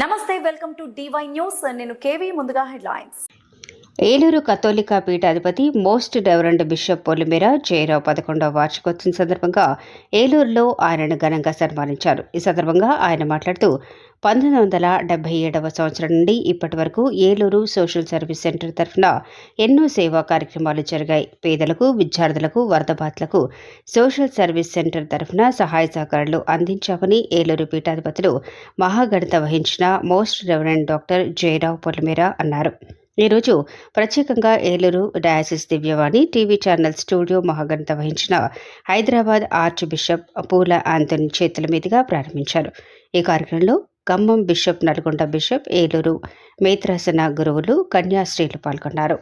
నమస్తే welcome to DY news నేను KV ముందుగా హెడ్లైన్స్. ఏలూరు కథోలిక పీఠాధిపతి most reverend bishop Polimera Jayarao పదకొండవ వార్షికోత్సవం సందర్భంగా ఏలూరులో ఆయనను ఘనంగా సన్మానించారు. ఈ సందర్భంగా ఆయన మాట్లాడుతూ పంతొమ్మిది వందల డెబ్బై ఏడవ సంవత్సరం నుండి ఇప్పటి వరకు ఏలూరు సోషల్ సర్వీస్ సెంటర్ తరఫున ఎన్నో సేవా కార్యక్రమాలు జరిగాయి. పేదలకు విద్యార్థులకు వరద బాధితులకు సోషల్ సర్వీస్ సెంటర్ తరఫున సహాయ సహకారాలు అందించామని ఏలూరు పీఠాధిపతులు మహాగణిత వహించిన most reverend doctor Jayarao Polimera అన్నారు. ఈరోజు ప్రత్యేకంగా Eluru diocese Divyavani TV channel studio మహాగణత వహించిన హైదరాబాద్ ఆర్చ్ బిషప్ పూల ఆంటోనీ చేతుల మీదుగా ప్రారంభించారు. ఈ కార్యక్రమంలో ఖమ్మం బిషప్ నల్గొండ బిషప్ ఏలూరు మేత్రాసన గురువులు కన్యాశ్రీలు పాల్గొన్నారు.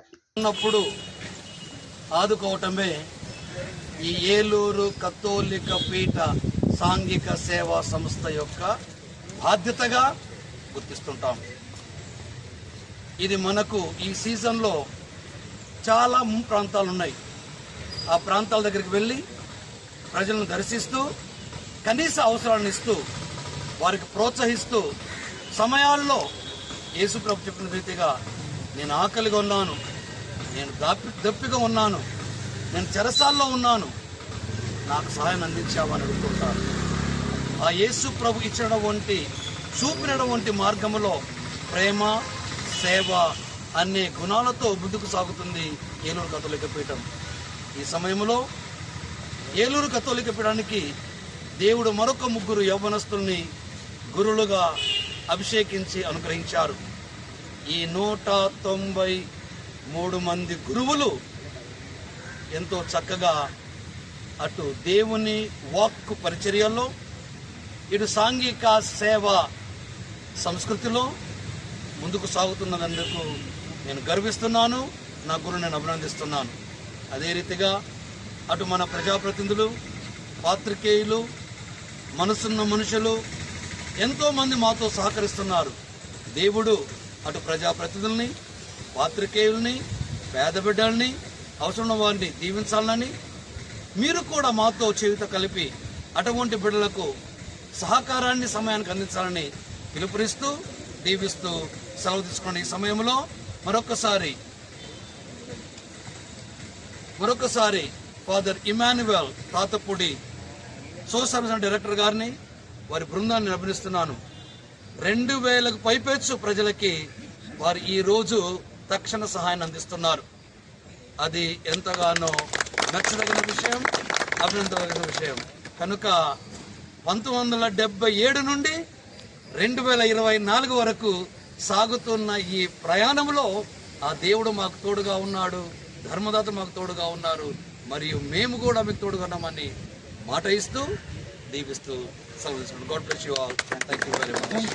ఆదుకోవటమే ఈ ఏలూరు కథోలిక పీఠ సాంఘిక సేవా సంస్థ యొక్క బాధ్యతగా గుర్తిస్తుంటాము ఇది మనకు ఈ సీజన్లో చాలా ప్రాంతాలు ఉన్నాయి ఆ ప్రాంతాల దగ్గరికి వెళ్ళి ప్రజలను దర్శిస్తూ కనీస అవసరాలను ఇస్తూ వారికి ప్రోత్సహిస్తూ సమయాల్లో యేసుప్రభు చెప్పిన రీతిగా నేను ఆకలిగా ఉన్నాను నేను దాపి దప్పిగా ఉన్నాను నేను చెరసాల్లో ఉన్నాను నాకు సహాయం అందించామని అనుకుంటాను ఆ యేసు ప్రభు ఇచ్చినటువంటి చూపినటువంటి మార్గములో ప్రేమ సేవ అనే గుణాలతో ముందుకు సాగుతుంది ఏలూరు కథోలిక పీఠం. ఈ సమయంలో ఏలూరు కథోలిక పీఠానికి దేవుడు మరొక ముగ్గురు యవ్వనస్తుల్ని గురులుగా అభిషేకించి అనుగ్రహించారు. ఈ నూట తొంభై మూడు మంది గురువులు ఎంతో చక్కగా అటు దేవుని వాక్ పరిచర్యల్లో ఇటు సాంఘిక సేవ సంస్కృతిలో ముందుకు సాగుతున్నందుకు నేను గర్విస్తున్నాను. నా గురువు నేను అభినందిస్తున్నాను. అదే రీతిగా అటు మన ప్రజాప్రతినిధులు పాత్రికేయులు మనసున్న మనుషులు ఎంతోమంది మాతో సహకరిస్తున్నారు. దేవుడు అటు ప్రజాప్రతినిధుల్ని పాత్రికేయుల్ని పేద బిడ్డల్ని అవసరం వారిని దీవించాలని మీరు కూడా మాతో చేయుత కలిపి అటువంటి బిడ్డలకు సహకారాన్ని సమయానికి అందించాలని పిలుపునిస్తూ దీవిస్తూ సెలవు తీసుకున్న ఈ సమయంలో మరొకసారి మరొకసారి father Emmanuel Tatapudi social director గారిని వారి బృందాన్ని అభినందిస్తున్నాను. రెండు వేలకు పైపెచ్చు ప్రజలకి వారు ఈ రోజు తక్షణ సహాయాన్ని అందిస్తున్నారు. అది ఎంతగానో నచ్చదగిన విషయం అభినందదగిన విషయం. కనుక పంతొమ్మిది వందల డెబ్బై ఏడు నుండి రెండు వేల ఇరవై నాలుగు వరకు సాగుతున్న ఈ ప్రయాణంలో ఆ దేవుడు మాకు తోడుగా ఉన్నాడు ధర్మదాత మాకు తోడుగా ఉన్నారు. మరియు మేము కూడా మీకు తోడుగా ఉన్నామని మాట ఇస్తూ దీపిస్తూ సెలవు god bless you all thank you very much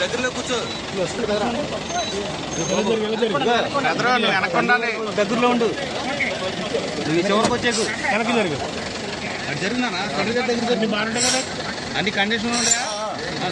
దగ్గరలో కూర్చో. దగ్గరలో ఉండు నువ్వు చివరికి వచ్చేకు. వెనక్కి జరుగు. అది జరిగినా దగ్గర అన్ని కండిషన్లు ఆ,